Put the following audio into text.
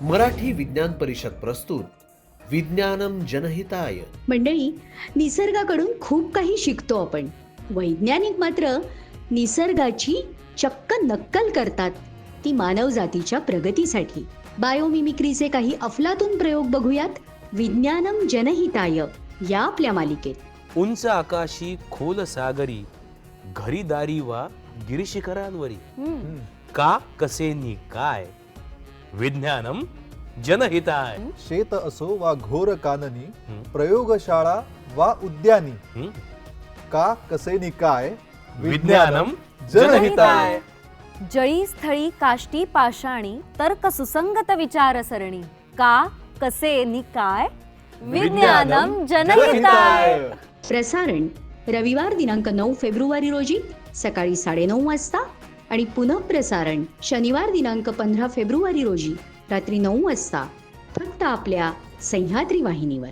मराठी विज्ञान परिषद प्रस्तुत विज्ञानम जनहिताय. मंडळी निसर्गाकडून खूप काही शिकतो आपण. वैज्ञानिक मात्र निसर्गाची चक्क नक्कल करतात. ती मानवजातीच्या प्रगतीसाठी. बायोमिमिक्रीचे काही अफलातून प्रयोग बघूयात. विज्ञानम जनहिताय या आपल्या मालिकेत. उंच आकाशी खोल सागरी घरी दारी वा गिरीशिखरांवरी. का कसे नि काय? विज्ञानम जनहिताय. शेत असो वा घोर काननी. प्रयोगशाळा वा उद्यानी? का कसे नि काय विज्ञानम जनहिताय. जळी स्थळी काष्टी पाषाणी तर्क सुसंगत विचारसरणी का कसे नि काय विज्ञानम जनहिताय. प्रसारण रविवार दिनांक नऊ फेब्रुवारी रोजी सकाळी साडेनऊ वाजता आणि पुनःप्रसारण शनिवार दिनांक पंधरा फेब्रुवारी रोजी रात्री नऊ वाजता फक्त आपल्या सह्याद्री वाहिनीवर.